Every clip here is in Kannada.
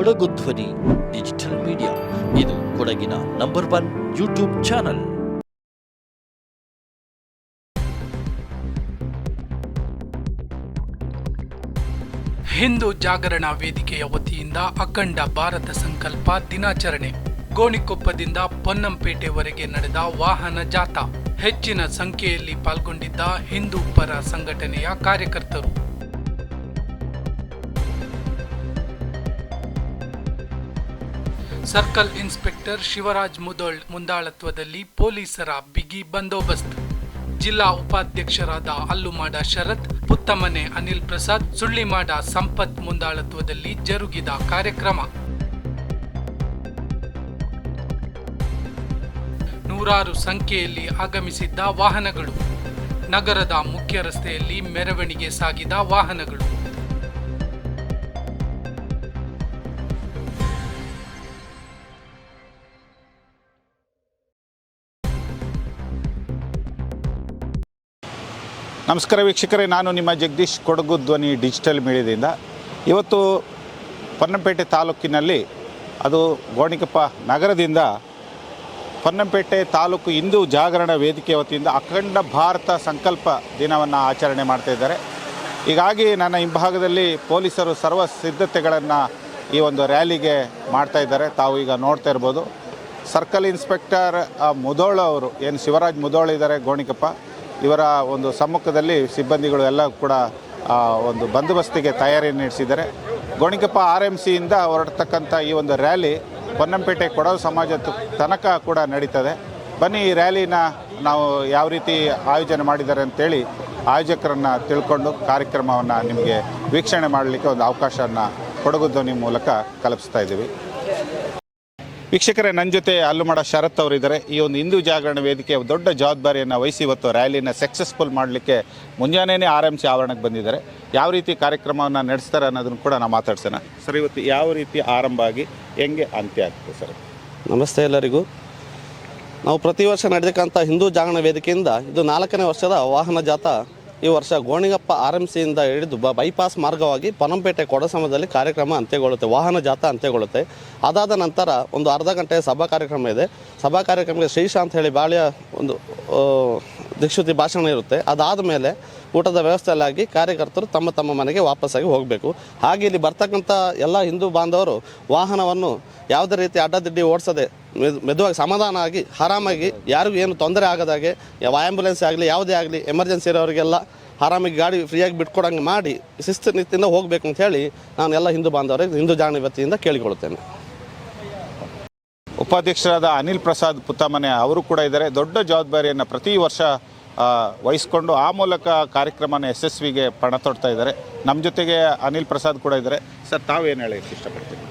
ಕೊಡಗು ಧ್ವನಿ, ಡಿಜಿಟಲ್ ಮೀಡಿಯಾ. ಇದು ಕೊಡಗಿನ number one YouTube channel. Hindu Jagarana ವೇದಿಕೆಯ ವತಿಯಿಂದ ಅಖಂಡ ಭಾರತ ಸಂಕಲ್ಪ ದಿನಾಚರಣೆ. ಗೋಣಿಕೊಪ್ಪದಿಂದ ಪೊನ್ನಂಪೇಟೆವರೆಗೆ ನಡೆದ ವಾಹನ ಜಾಥಾ. ಹೆಚ್ಚಿನ ಸಂಖ್ಯೆಯಲ್ಲಿ ಪಾಲ್ಗೊಂಡಿದ್ದ ಹಿಂದೂ ಪರ ಸಂಘಟನೆಯ ಕಾರ್ಯಕರ್ತರು. ಸರ್ಕಲ್ ಇನ್ಸ್ಪೆಕ್ಟರ್ ಶಿವರಾಜ್ ಮುದೋಳ್ ಮುಂದಾಳತ್ವದಲ್ಲಿ ಪೊಲೀಸರ ಬಿಗಿ ಬಂದೋಬಸ್ತ್. ಜಿಲ್ಲಾ ಉಪಾಧ್ಯಕ್ಷರಾದ ಅಲ್ಲುಮಾಡ ಶರತ್, ಪುತ್ತಮನೆ ಅನಿಲ್ ಪ್ರಸಾದ್, ಸುಳ್ಳಿಮಾಡ ಸಂಪತ್ ಮುಂದಾಳತ್ವದಲ್ಲಿ ಜರುಗಿದ ಕಾರ್ಯಕ್ರಮ. ನೂರಾರು ಸಂಖ್ಯೆಯಲ್ಲಿ ಆಗಮಿಸಿದ್ದ ವಾಹನಗಳು. ನಗರದ ಮುಖ್ಯ ರಸ್ತೆಯಲ್ಲಿ ಮೆರವಣಿಗೆ ಸಾಗಿದ ವಾಹನಗಳು. ನಮಸ್ಕಾರ ವೀಕ್ಷಕರೇ, ನಾನು ನಿಮ್ಮ ಜಗದೀಶ್ ಕೊಡಗು ಧ್ವನಿ ಡಿಜಿಟಲ್ ಮೀಡಿಯಾದಿಂದ. ಇವತ್ತು ಪೊನ್ನಂಪೇಟೆ ತಾಲೂಕಿನಲ್ಲಿ, ಅದು ಗೋಣಿಕಪ್ಪ ನಗರದಿಂದ ಪೊನ್ನಂಪೇಟೆ ತಾಲೂಕು ಹಿಂದೂ ಜಾಗರಣ ವೇದಿಕೆ ವತಿಯಿಂದ ಅಖಂಡ ಭಾರತ ಸಂಕಲ್ಪ ದಿನವನ್ನು ಆಚರಣೆ ಮಾಡ್ತಾ ಇದ್ದಾರೆ. ಹೀಗಾಗಿ ನನ್ನ ಹಿಂಭಾಗದಲ್ಲಿ ಪೊಲೀಸರು ಸರ್ವ ಸಿದ್ಧತೆಗಳನ್ನು ಈ ಒಂದು ರ್ಯಾಲಿಗೆ ಮಾಡ್ತಾ ಇದ್ದಾರೆ. ತಾವು ಈಗ ನೋಡ್ತಾ ಇರ್ಬೋದು. ಸರ್ಕಲ್ ಇನ್ಸ್ಪೆಕ್ಟರ್ ಮುದೋಳ್ ಅವರು ಏನು ಶಿವರಾಜ್ ಮುದೋಳ ಇದ್ದಾರೆ ಗೋಣಿಕೊಪ್ಪ. ಇವರ ಒಂದು ಸಮ್ಮುಖದಲ್ಲಿ ಸಿಬ್ಬಂದಿಗಳು ಎಲ್ಲ ಕೂಡ ಒಂದು ಬಂದೋಬಸ್ತಿಗೆ ತಯಾರಿ ನಡೆಸಿದ್ದಾರೆ. ಗೋಣಿಕೊಪ್ಪ ಆರ್ ಎಂ ಸಿಯಿಂದ ಹೊರಡ್ತಕ್ಕಂಥ ಈ ಒಂದು ರ್ಯಾಲಿ ಪೊನ್ನಂಪೇಟೆ ಕೊಡಗು ಸಮಾಜ ತನಕ ಕೂಡ ನಡೀತದೆ. ಬನ್ನಿ ಈ ರ್ಯಾಲಿನ ನಾವು ಯಾವ ರೀತಿ ಆಯೋಜನೆ ಮಾಡಿದ್ದಾರೆ ಅಂತೇಳಿ ಆಯೋಜಕರನ್ನು ತಿಳ್ಕೊಂಡು ಕಾರ್ಯಕ್ರಮವನ್ನು ನಿಮಗೆ ವೀಕ್ಷಣೆ ಮಾಡಲಿಕ್ಕೆ ಒಂದು ಅವಕಾಶವನ್ನು ಕೊಡಗು ಧ್ವನಿ ಮೂಲಕ ಕಲ್ಪಿಸ್ತಾ ಇದ್ದೀವಿ. ವೀಕ್ಷಕರೇ ನನ್ನ ಜೊತೆ ಅಲ್ಲುಮಾಡ ಶರತ್ ಅವರಿದ್ದಾರೆ. ಈ ಒಂದು ಹಿಂದೂ ಜಾಗರಣ ವೇದಿಕೆ ದೊಡ್ಡ ಜವಾಬ್ದಾರಿಯನ್ನು ವಹಿಸಿ ಇವತ್ತು ರ್ಯಾಲಿನ ಸಕ್ಸಸ್ಫುಲ್ ಮಾಡಲಿಕ್ಕೆ ಮುಂಜಾನೆಯೇ ಆರ್ ಎಂ ಸಿ ಆವರಣಕ್ಕೆ ಬಂದಿದ್ದಾರೆ. ಯಾವ ರೀತಿ ಕಾರ್ಯಕ್ರಮವನ್ನು ನಡೆಸ್ತಾರೆ ಅನ್ನೋದನ್ನು ಕೂಡ ನಾವು ಮಾತಾಡ್ಸೋಣ. ಸರ್, ಇವತ್ತು ಯಾವ ರೀತಿ ಆರಂಭ ಆಗಿ ಹೆಂಗೆ ಅಂತ್ಯ ಆಗ್ತದೆ ಸರ್? ನಮಸ್ತೆ ಎಲ್ಲರಿಗೂ. ನಾವು ಪ್ರತಿ ವರ್ಷ ನಡೆದಕ್ಕಂಥ ಹಿಂದೂ ಜಾಗರಣ ವೇದಿಕೆಯಿಂದ ಇದು ನಾಲ್ಕನೇ ವರ್ಷದ ವಾಹನ ಜಾಥಾ ಈ ವರ್ಷ ಗೋಣಿಗಪ್ಪ ಆರ್ ಎಂ ಸಿಯಿಂದ ಹಿಡಿದು ಬ ಬೈಪಾಸ್ ಮಾರ್ಗವಾಗಿ ಪನಂಪೇಟೆ ಕೊಡಸಮದಲ್ಲಿ ಕಾರ್ಯಕ್ರಮ ಅಂತ್ಯಗೊಳ್ಳುತ್ತೆ, ವಾಹನ ಜಾಥಾ ಅಂತ್ಯಗೊಳ್ಳುತ್ತೆ. ಅದಾದ ನಂತರ ಒಂದು ಅರ್ಧ ಗಂಟೆ ಸಭಾ ಕಾರ್ಯಕ್ರಮ ಇದೆ. ಸಭಾ ಕಾರ್ಯಕ್ರಮಕ್ಕೆ ಶ್ರೀಶಾ ಅಂತ ಹೇಳಿ ಬಾಳಿಯ ಒಂದು ದಿಕ್ಷುತಿ ಭಾಷಣ ಇರುತ್ತೆ. ಅದಾದ ಮೇಲೆ ಊಟದ ವ್ಯವಸ್ಥೆಯಲ್ಲಾಗಿ ಕಾರ್ಯಕರ್ತರು ತಮ್ಮ ತಮ್ಮ ಮನೆಗೆ ವಾಪಸ್ಸಾಗಿ ಹೋಗಬೇಕು. ಹಾಗೆ ಇಲ್ಲಿ ಬರ್ತಕ್ಕಂಥ ಎಲ್ಲ ಹಿಂದೂ ಬಾಂಧವರು ವಾಹನವನ್ನು ಯಾವುದೇ ರೀತಿ ಅಡ್ಡದಿಡ್ಡಿ ಓಡಿಸದೆ ಮೆದು- ಮೆದುವಾಗಿ ಸಮಾಧಾನ ಆಗಿ, ಆರಾಮಾಗಿ ಯಾರಿಗೂ ಏನು ತೊಂದರೆ ಆಗದಾಗೆ ಯಾವ ಆ್ಯಂಬುಲೆನ್ಸ್ ಆಗಲಿ, ಯಾವುದೇ ಆಗಲಿ, ಎಮರ್ಜೆನ್ಸಿ ಇರೋರಿಗೆಲ್ಲ ಆರಾಮಾಗಿ ಗಾಡಿ ಫ್ರೀಯಾಗಿ ಬಿಟ್ಕೊಡಂಗೆ ಮಾಡಿ ಶಿಸ್ತು ನೀತಿಯಿಂದ ಹೋಗಬೇಕು ಅಂತ ಹೇಳಿ ನಾನು ಎಲ್ಲ ಹಿಂದೂ ಬಾಂಧವರಿಗೆ ಹಿಂದೂ ಜಾಣಿ ವತಿಯಿಂದ ಕೇಳಿಕೊಳ್ಳುತ್ತೇನೆ. ಉಪಾಧ್ಯಕ್ಷರಾದ ಅನಿಲ್ ಪ್ರಸಾದ್ ಪುತ್ತಮನೆ ಅವರು ಕೂಡ ಇದ್ದಾರೆ. ದೊಡ್ಡ ಜವಾಬ್ದಾರಿಯನ್ನು ಪ್ರತಿ ವರ್ಷ ವಹಿಸ್ಕೊಂಡು ಆ ಮೂಲಕ ಕಾರ್ಯಕ್ರಮನ ಯಶಸ್ವಿಗೆ ಪಣ ತೊಡ್ತಾ ಇದ್ದಾರೆ. ನಮ್ಮ ಜೊತೆಗೆ ಅನಿಲ್ ಪ್ರಸಾದ್ ಕೂಡ ಇದ್ದಾರೆ. ಸರ್, ತಾವೇನು ಹೇಳಕ್ಕೆ ಇಷ್ಟಪಡ್ತೀವಿ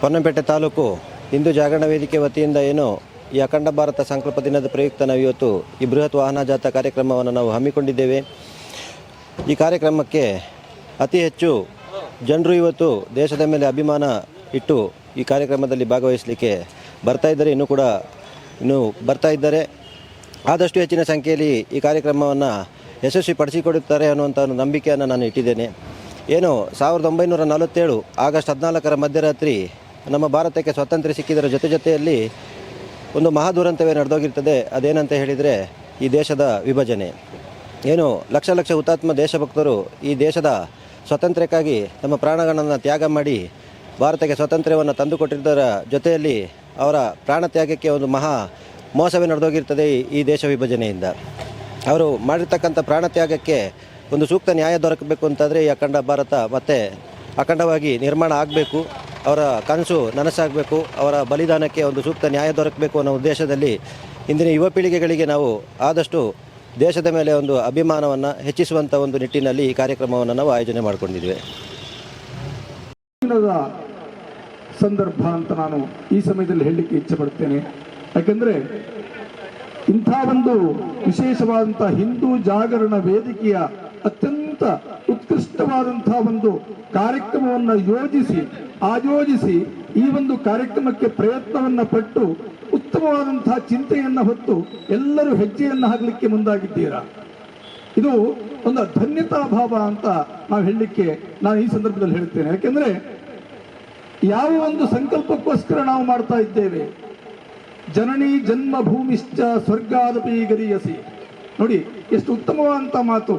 ಪೊನ್ನಂಪೇಟೆ ತಾಲೂಕು ಹಿಂದೂ ಜಾಗರಣ ವೇದಿಕೆ ವತಿಯಿಂದ ಏನು ಈ ಅಖಂಡ ಭಾರತ ಸಂಕಲ್ಪ ದಿನದ ಪ್ರಯುಕ್ತ ನಾವು ಇವತ್ತು ಈ ಬೃಹತ್ ವಾಹನ ಜಾಥಾ ಕಾರ್ಯಕ್ರಮವನ್ನು ನಾವು ಹಮ್ಮಿಕೊಂಡಿದ್ದೇವೆ. ಈ ಕಾರ್ಯಕ್ರಮಕ್ಕೆ ಅತಿ ಹೆಚ್ಚು ಜನರು ಇವತ್ತು ದೇಶದ ಮೇಲೆ ಅಭಿಮಾನ ಇಟ್ಟು ಈ ಕಾರ್ಯಕ್ರಮದಲ್ಲಿ ಭಾಗವಹಿಸಲಿಕ್ಕೆ ಬರ್ತಾ ಇದ್ದಾರೆ. ಇನ್ನೂ ಕೂಡ ಇನ್ನೂ ಬರ್ತಾ ಇದ್ದಾರೆ. ಆದಷ್ಟು ಹೆಚ್ಚಿನ ಸಂಖ್ಯೆಯಲ್ಲಿ ಈ ಕಾರ್ಯಕ್ರಮವನ್ನು ಯಶಸ್ವಿ ಪಡಿಸಿಕೊಡುತ್ತಾರೆ ಅನ್ನುವಂಥ ಒಂದು ನಂಬಿಕೆಯನ್ನು ನಾನು ಇಟ್ಟಿದ್ದೇನೆ. ಏನು, ಸಾವಿರದ ಒಂಬೈನೂರ ನಲವತ್ತೇಳು ಆಗಸ್ಟ್ ಹದಿನಾಲ್ಕರ ಮಧ್ಯರಾತ್ರಿ ನಮ್ಮ ಭಾರತಕ್ಕೆ ಸ್ವಾತಂತ್ರ್ಯ ಸಿಕ್ಕಿದರ ಜೊತೆ ಜೊತೆಯಲ್ಲಿ ಒಂದು ಮಹಾದುರಂತವೇ ನಡೆದೋಗಿರ್ತದೆ. ಅದೇನಂತ ಹೇಳಿದರೆ ಈ ದೇಶದ ವಿಭಜನೆ. ಏನು, ಲಕ್ಷ ಲಕ್ಷ ಹುತಾತ್ಮ ದೇಶಭಕ್ತರು ಈ ದೇಶದ ಸ್ವಾತಂತ್ರ್ಯಕ್ಕಾಗಿ ತಮ್ಮ ಪ್ರಾಣಗಳನ್ನು ತ್ಯಾಗ ಮಾಡಿ ಭಾರತಕ್ಕೆ ಸ್ವಾತಂತ್ರ್ಯವನ್ನು ತಂದುಕೊಟ್ಟಿದ್ದರ ಜೊತೆಯಲ್ಲಿ ಅವರ ಪ್ರಾಣ ತ್ಯಾಗಕ್ಕೆ ಒಂದು ಮಹಾ ಮೋಸವೇ ನಡೆದೋಗಿರ್ತದೆ ಈ- ದೇಶ ವಿಭಜನೆಯಿಂದ. ಅವರು ಮಾಡಿರ್ತಕ್ಕಂಥ ಪ್ರಾಣ ತ್ಯಾಗಕ್ಕೆ ಒಂದು ಸೂಕ್ತ ನ್ಯಾಯ ದೊರಕಬೇಕು ಅಂತಂದರೆ ಈ ಅಖಂಡ ಭಾರತ ಮತ್ತೆ ಅಖಂಡವಾಗಿ ನಿರ್ಮಾಣ ಆಗಬೇಕು, ಅವರ ಕನಸು ನನಸಾಗಬೇಕು, ಅವರ ಬಲಿದಾನಕ್ಕೆ ಒಂದು ಸೂಕ್ತ ನ್ಯಾಯ ದೊರಕಬೇಕು ಅನ್ನೋ ಉದ್ದೇಶದಲ್ಲಿ ಇಂದಿನ ಯುವ ಪೀಳಿಗೆಗಳಿಗೆ ನಾವು ಆದಷ್ಟು ದೇಶದ ಮೇಲೆ ಒಂದು ಅಭಿಮಾನವನ್ನು ಹೆಚ್ಚಿಸುವಂಥ ಒಂದು ನಿಟ್ಟಿನಲ್ಲಿ ಈ ಕಾರ್ಯಕ್ರಮವನ್ನು ನಾವು ಆಯೋಜನೆ ಮಾಡಿಕೊಂಡಿದ್ದೇವೆ ಸಂದರ್ಭ ಅಂತ ನಾನು ಈ ಸಮಯದಲ್ಲಿ ಹೇಳಲಿಕ್ಕೆ ಇಚ್ಛೆ ಪಡ್ತೇನೆ ಯಾಕೆಂದ್ರೆ ಇಂಥ ಒಂದು ವಿಶೇಷವಾದಂಥ ಹಿಂದೂ ಜಾಗರಣ ವೇದಿಕೆಯ ಅತ್ಯಂತ ಉತ್ಕೃಷ್ಟವಾದಂಥ ಒಂದು ಕಾರ್ಯಕ್ರಮವನ್ನು ಯೋಜಿಸಿ, ಆಯೋಜಿಸಿ ಈ ಒಂದು ಕಾರ್ಯಕ್ರಮಕ್ಕೆ ಪ್ರಯತ್ನವನ್ನ ಪಟ್ಟು ಉತ್ತಮವಾದಂತಹ ಚಿಂತೆಯನ್ನ ಹೊತ್ತು ಎಲ್ಲರೂ ಹೆಜ್ಜೆಯನ್ನು ಹಾಕಲಿಕ್ಕೆ ಮುಂದಾಗಿದ್ದೀರಾ? ಇದು ಒಂದು ಧನ್ಯತಾ ಭಾವ ಅಂತ ನಾವು ಹೇಳಲಿಕ್ಕೆ ನಾನು ಈ ಸಂದರ್ಭದಲ್ಲಿ ಹೇಳ್ತೇನೆ ಯಾಕೆಂದ್ರೆ ಯಾವ ಒಂದು ಸಂಕಲ್ಪಕ್ಕೋಸ್ಕರ ನಾವು ಮಾಡ್ತಾ ಇದ್ದೇವೆ ಜನನಿ ಜನ್ಮ ಭೂಮಿಶ್ಚ ಸ್ವರ್ಗಾದಪಿ ಗರಿಯಸಿ. ನೋಡಿ, ಎಷ್ಟು ಉತ್ತಮವಾದಂಥ ಮಾತು.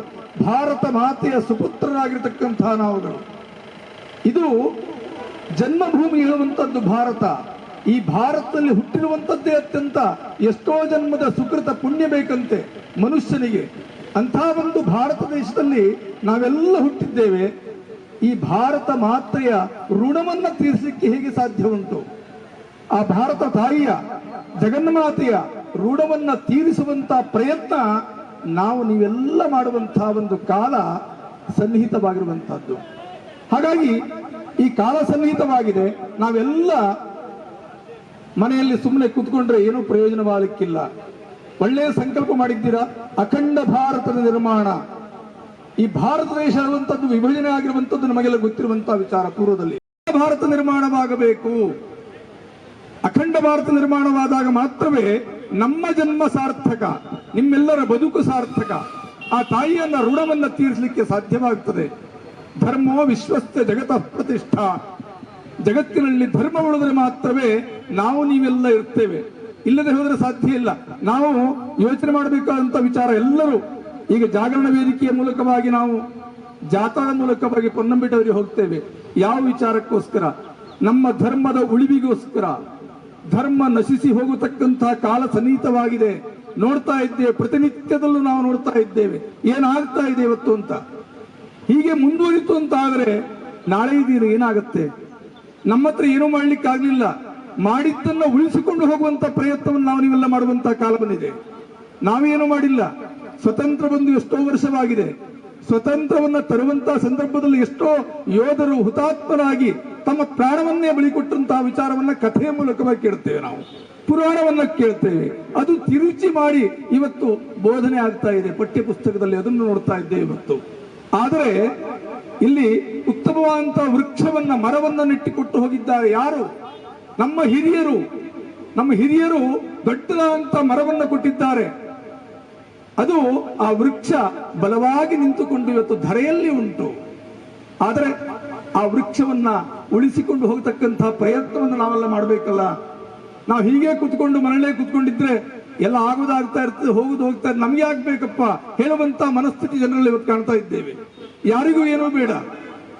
ಭಾರತ ಮಾತೆಯ ಸುಪುತ್ರರಾಗಿರ್ತಕ್ಕಂತಹ ನಾವುಗಳು. ಇದು ಜನ್ಮಭೂಮಿ ಹೇಳುವಂಥದ್ದು ಭಾರತ. ಈ ಭಾರತದಲ್ಲಿ ಹುಟ್ಟಿರುವಂಥದ್ದೇ ಅತ್ಯಂತ ಎಷ್ಟೋ ಜನ್ಮದ ಸುಕೃತ ಪುಣ್ಯ ಬೇಕಂತೆ ಮನುಷ್ಯನಿಗೆ. ಅಂಥ ಒಂದು ಭಾರತ ದೇಶದಲ್ಲಿ ನಾವೆಲ್ಲ ಹುಟ್ಟಿದ್ದೇವೆ. ಈ ಭಾರತ ಮಾತೆಯ ಋಣವನ್ನು ತೀರಿಸಲಿಕ್ಕೆ ಹೇಗೆ ಸಾಧ್ಯ ಉಂಟು? ಆ ಭಾರತ ತಾಯಿಯ ಜಗನ್ಮಾತೆಯ ರೂಢವನ್ನು ತೀರಿಸುವಂತ ಪ್ರಯತ್ನ ನಾವು ನೀವೆಲ್ಲ ಮಾಡುವಂತಹ ಒಂದು ಕಾಲ ಸನ್ನಿಹಿತವಾಗಿರುವಂತಹದ್ದು ಹಾಗಾಗಿ ಈ ಕಾಲ ಸನ್ನಿಹಿತವಾಗಿದೆ. ನಾವೆಲ್ಲ ಮನೆಯಲ್ಲಿ ಸುಮ್ಮನೆ ಕೂತ್ಕೊಂಡ್ರೆ ಏನೂ ಪ್ರಯೋಜನವಾಗಲಿಕ್ಕಿಲ್ಲ. ಒಳ್ಳೆಯ ಸಂಕಲ್ಪ ಮಾಡಿದ್ದೀರಾ? ಅಖಂಡ ಭಾರತದ ನಿರ್ಮಾಣ. ಈ ಭಾರತ ದೇಶ ಇರುವಂತದ್ದು ವಿಭಜನೆ ಆಗಿರುವಂಥದ್ದು ನಮಗೆಲ್ಲ ಗೊತ್ತಿರುವಂತಹ ವಿಚಾರ ಪೂರ್ವದಲ್ಲಿ. ಭಾರತ ನಿರ್ಮಾಣವಾಗಬೇಕು. ಅಖಂಡ ಭಾರತ ನಿರ್ಮಾಣವಾದಾಗ ಮಾತ್ರವೇ ನಮ್ಮ ಜನ್ಮ ಸಾರ್ಥಕ, ನಿಮ್ಮೆಲ್ಲರ ಬದುಕು ಸಾರ್ಥಕ. ಆ ತಾಯಿಯನ್ನ ಋಣವನ್ನ ತೀರಿಸಲಿಕ್ಕೆ ಸಾಧ್ಯವಾಗುತ್ತದೆ ಧರ್ಮೋ ವಿಶ್ವಸ್ಥ ಜಗತ ಪ್ರತಿಷ್ಠಾ. ಜಗತ್ತಿನಲ್ಲಿ ಧರ್ಮ ಉಳಿದ್ರೆ ಮಾತ್ರವೇ ನಾವು ನೀವೆಲ್ಲ ಇರ್ತೇವೆ. ಇಲ್ಲದೆ ಹೋದರೆ ಸಾಧ್ಯ ಇಲ್ಲ. ನಾವು ಯೋಚನೆ ಮಾಡಬೇಕಾದಂತ ವಿಚಾರ ಎಲ್ಲರೂ. ಈಗ ಜಾಗರಣ ವೇದಿಕೆಯ ಮೂಲಕವಾಗಿ ನಾವು ಜಾಥಾದ ಮೂಲಕವಾಗಿ ಪೊನ್ನಂಬಿಟ್ಟವರಿಗೆ ಹೋಗ್ತೇವೆ. ಯಾವ ವಿಚಾರಕ್ಕೋಸ್ಕರ? ನಮ್ಮ ಧರ್ಮದ ಉಳಿವಿಗೋಸ್ಕರ. ಧರ್ಮ ನಶಿಸಿ ಹೋಗತಕ್ಕಂತಹ ಕಾಲ ಸನ್ನಿಹಿತವಾಗಿದೆ. ನೋಡ್ತಾ ಇದ್ದೇವೆ, ಪ್ರತಿನಿತ್ಯದಲ್ಲೂ ನಾವು ನೋಡ್ತಾ ಇದ್ದೇವೆ. ಏನಾಗ್ತಾ ಇದೆ ಇವತ್ತು ಅಂತ. ಹೀಗೆ ಮುಂದುವರಿತು ಅಂತ ಆದರೆ ನಾಳೆ ದಿನ ಏನಾಗುತ್ತೆ? ನಮ್ಮ ಹತ್ರ ಏನೂ ಮಾಡ್ಲಿಕ್ಕಾಗ್ಲಿಲ್ಲ ಮಾಡಿದ್ದನ್ನು ಉಳಿಸಿಕೊಂಡು ಹೋಗುವಂತ ಪ್ರಯತ್ನವನ್ನು ನಾವು ನೀವೆಲ್ಲ ಮಾಡುವಂತಹ ಕಾಲ ಬಂದಿದೆ. ನಾವೇನು ಮಾಡಿಲ್ಲ. ಸ್ವತಂತ್ರ ಬಂದು ಎಷ್ಟೋ ವರ್ಷವಾಗಿದೆ. ಸ್ವತಂತ್ರವನ್ನ ತರುವಂತಹ ಸಂದರ್ಭದಲ್ಲಿ ಎಷ್ಟೋ ಯೋಧರು ಹುತಾತ್ಮರಾಗಿ ತಮ್ಮ ಪ್ರಾಣವನ್ನೇ ಬಳಿ ಕೊಟ್ಟಂತಹ ವಿಚಾರವನ್ನ ಕಥೆಯ ಮೂಲಕವಾಗಿ ಕೇಳ್ತೇವೆ ನಾವು. ಪುರಾಣವನ್ನ ಕೇಳ್ತೇವೆ. ಅದು ತಿರುಚಿ ಮಾಡಿ ಇವತ್ತು ಬೋಧನೆ ಆಗ್ತಾ ಇದೆ. ಪಠ್ಯ ಪುಸ್ತಕದಲ್ಲಿ ಅದನ್ನು ನೋಡ್ತಾ ಇದ್ದೇವೆ ಇವತ್ತು. ಆದರೆ ಇಲ್ಲಿ ಉತ್ತಮವಾದಂತಹ ವೃಕ್ಷವನ್ನ, ಮರವನ್ನ ನೆಟ್ಟಿಕೊಟ್ಟು ಹೋಗಿದ್ದಾರೆ ಯಾರು? ನಮ್ಮ ಹಿರಿಯರು. ನಮ್ಮ ಹಿರಿಯರು ದೊಡ್ಡದಾದಂತ ಮರವನ್ನ ಕೊಟ್ಟಿದ್ದಾರೆ. ಅದು ಆ ವೃಕ್ಷ ಬಲವಾಗಿ ನಿಂತುಕೊಂಡು ಇವತ್ತು ಧರೆಯಲ್ಲಿ ಉಂಟು. ಆದರೆ ಆ ವೃಕ್ಷವನ್ನ ಉಳಿಸಿಕೊಂಡು ಹೋಗತಕ್ಕಂತಹ ಪ್ರಯತ್ನವನ್ನು ನಾವೆಲ್ಲ ಮಾಡಬೇಕಲ್ಲ. ನಾವು ಹೀಗೆ ಕುತ್ಕೊಂಡು ಮರಳೇ ಕುತ್ಕೊಂಡಿದ್ರೆ ಎಲ್ಲ ಆಗೋದಾಗ್ತಾ ಇರ್ತದೆ ಹೋಗುದು ಹೋಗ್ತಾ ಇರ್ತದೆ. ನಮ್ಗೆ ಆಗ್ಬೇಕಪ್ಪ ಹೇಳುವಂತ ಮನಸ್ಥಿತಿ ಜನರಲ್ಲಿ ಇವತ್ತು ಕಾಣ್ತಾ ಇದ್ದೇವೆ. ಯಾರಿಗೂ ಏನೂ ಬೇಡ.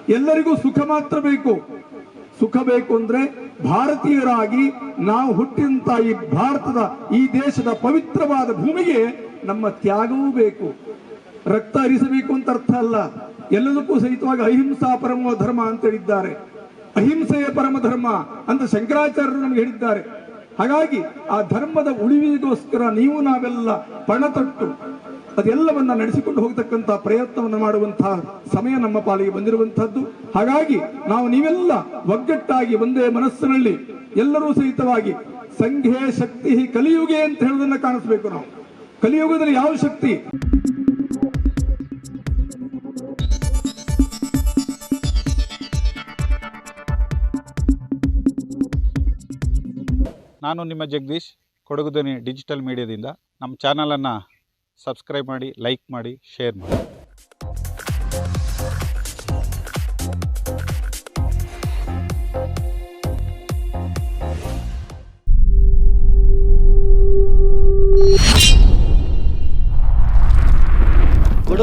ಎಲ್ಲರಿಗೂ ಸುಖ ಮಾತ್ರ ಬೇಕು. ಸುಖ ಬೇಕು ಅಂದ್ರೆ ಭಾರತೀಯರಾಗಿ ನಾವು ಹುಟ್ಟಿದಂತ ಈ ಭಾರತದ ಈ ದೇಶದ ಪವಿತ್ರವಾದ ಭೂಮಿಗೆ ನಮ್ಮ ತ್ಯಾಗವೂ ಬೇಕು. ರಕ್ತ ಹರಿಸಬೇಕು ಅಂತ ಅರ್ಥ ಅಲ್ಲ. ಎಲ್ಲದಕ್ಕೂ ಸಹಿತವಾಗಿ ಅಹಿಂಸಾ ಪರಮ ಧರ್ಮ ಅಂತ ಹೇಳಿದ್ದಾರೆ. ಅಹಿಂಸೆಯ ಪರಮ ಧರ್ಮ ಅಂತ ಶಂಕರಾಚಾರ್ಯರು ನಮಗೆ ಹೇಳಿದ್ದಾರೆ. ಹಾಗಾಗಿ ಆ ಧರ್ಮದ ಉಳಿವಿಗೋಸ್ಕರ ನೀವು ನಾವೆಲ್ಲ ಪಣತೊಟ್ಟು ಅದೆಲ್ಲವನ್ನ ನಡೆಸಿಕೊಂಡು ಹೋಗತಕ್ಕಂತಹ ಪ್ರಯತ್ನವನ್ನು ಮಾಡುವಂತಹ ಸಮಯ ನಮ್ಮ ಪಾಲಿಗೆ ಬಂದಿರುವಂತಹದ್ದು ಹಾಗಾಗಿ ನಾವು ನೀವೆಲ್ಲ ಒಗ್ಗಟ್ಟಾಗಿ ಒಂದೇ ಮನಸ್ಸಿನಲ್ಲಿ ಎಲ್ಲರೂ ಸಹಿತವಾಗಿ ಸಂಘೇ ಶಕ್ತಿ ಕಲಿಯುಗೆ ಅಂತ ಹೇಳೋದನ್ನ ಕಾಣಿಸ್ಬೇಕು ನಾವು. ಕಲಿಯುಗದಲ್ಲಿ ಯಾವ ಶಕ್ತಿ? ನಾನು ನಿಮ್ಮ ಜಗದೀಶ್ ಕೊಡಗುದನಿ ಡಿಜಿಟಲ್ ಮೀಡಿಯಾದಿಂದ. ನಮ್ಮ ಚಾನಲನ್ನು ಸಬ್ಸ್ಕ್ರೈಬ್ ಮಾಡಿ, ಲೈಕ್ ಮಾಡಿ, ಶೇರ್ ಮಾಡಿ.